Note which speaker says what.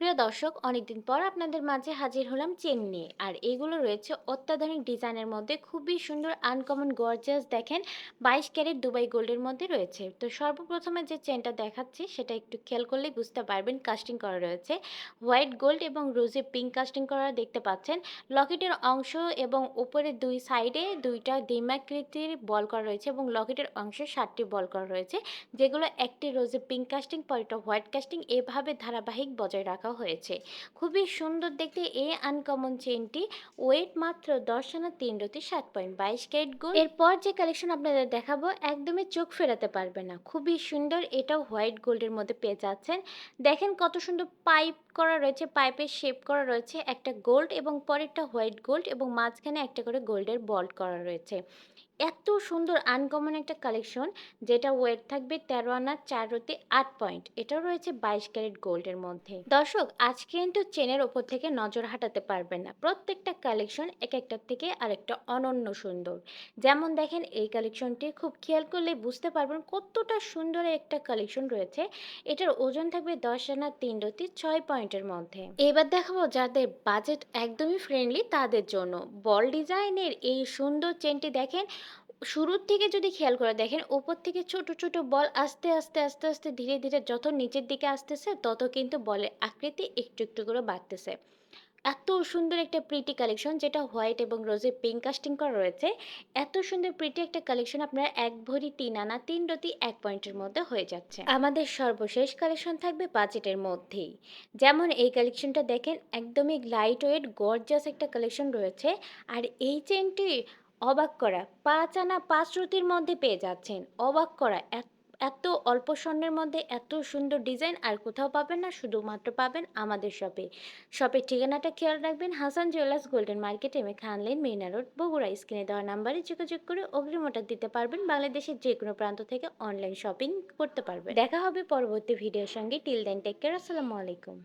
Speaker 1: প্রিয় দর্শক, অনেকদিন পর আপনাদের মাঝে হাজির হলাম চেন নিয়ে। আর এগুলো রয়েছে অত্যাধুনিক ডিজাইনের মধ্যে খুবই সুন্দর আনকমন গর্জাস দেখেন, বাইশ ক্যারেট দুবাই গোল্ডের মধ্যে রয়েছে। তো সর্বপ্রথমে যে চেনটা দেখাচ্ছি, সেটা একটু খেয়াল করলেই বুঝতে পারবেন কাস্টিং করা রয়েছে। হোয়াইট গোল্ড এবং রোজে পিঙ্ক কাস্টিং করা দেখতে পাচ্ছেন। লকেটের অংশ এবং উপরে দুই সাইডে দুইটা ডিমাকৃতির বল করা রয়েছে এবং লকেটের অংশে সাতটি বল করা রয়েছে, যেগুলো একটি রোজে পিঙ্ক কাস্টিং পরেরটা হোয়াইট কাস্টিং এভাবে ধারাবাহিক বজায় রাখা হয়েছে। খুবই সুন্দর দেখতে এই আনকমন চেনটি ওয়েট মাত্র দশ আনা তিন রতি সাত পয়েন্ট বাইশ ক্যারেট গোল্ড এরপর যে কালেকশন আপনাদের দেখাবো, একদমই চোখ ফেরাতে পারবে না। খুবই সুন্দর, এটাও হোয়াইট গোল্ডের মধ্যে পেয়ে যাচ্ছেন। দেখেন কত সুন্দর পাইপ করা রয়েছে, পাইপের শেপ করা রয়েছে, একটা গোল্ড এবং পরেরটা হোয়াইট গোল্ড এবং মাঝখানে একটা করে গোল্ডের বল্ট করা রয়েছে। এত সুন্দর আনকমন একটা কালেকশন যেটা ওয়েট থাকবে তেরো আনা চার রতি আট পয়েন্ট এটাও রয়েছে বাইশ ক্যারেট গোল্ডের মধ্যে। দর্শক, আজকে কিন্তু চেনের ওপর থেকে নজর হাঁটাতে পারবেন না। প্রত্যেকটা কালেকশন এক একটার থেকে আরেকটা অনন্য সুন্দর। যেমন দেখেন, এই কালেকশনটি খুব খেয়াল করলে বুঝতে পারবেন কতটা সুন্দর একটা কালেকশন রয়েছে। এটার ওজন থাকবে দশ আনা তিন রতি ছয় পয়েন্টের মধ্যে। এবার দেখাবো যাদের বাজেট একদমই ফ্রেন্ডলি তাদের জন্য। বল ডিজাইনের এই সুন্দর চেনটি দেখেন শুরুর থেকে যদি খেয়াল করে দেখেন, উপর থেকে ছোট ছোট বল আস্তে আস্তে আস্তে আস্তে ধীরে ধীরে যত নিচের দিকে আসতেছে, তত কিন্তু বলের আকৃতি একটু একটু করে বাড়তেছে। এত সুন্দর একটা প্রিটি কালেকশন যেটা হোয়াইট এবং রোজে পিঙ্ক কাস্টিং করা রয়েছে। এত সুন্দর প্রিটি একটা কালেকশন আপনার এক ভরি, তিন আনা, তিন রতি, এক পয়েন্টের মধ্যে হয়ে যাচ্ছে। আমাদের সর্বশেষ কালেকশন থাকবে বাজেটের মধ্যেই। যেমন এই কালেকশনটা দেখেন, একদমই লাইট ওয়েট গর্জাস একটা কালেকশন রয়েছে। আর এই চেনটি অবাক করা। পাঁচ আনা পাঁচ রুতির মধ্যে পেয়ে যাচ্ছেন। অবাক করা। এত অল্প স্বর্ণের মধ্যে এত সুন্দর ডিজাইন আর কোথাও পাবেন না, শুধুমাত্র পাবেন আমাদের শপে। শপের ঠিকানাটা খেয়াল রাখবেন। Hasan jewellers golden market, M A Khan lane মেইনা road, Bogura. স্ক্রিনে দেওয়া নাম্বারে যোগাযোগ করে অগ্রিম অর্ডার দিতে পারবেন। বাংলাদেশের যে কোনো প্রান্ত থেকে অনলাইন শপিং করতে পারবেন। দেখা হবে পরবর্তী ভিডিওর সঙ্গে। Till then, take care. আসসালামু আলাইকুম।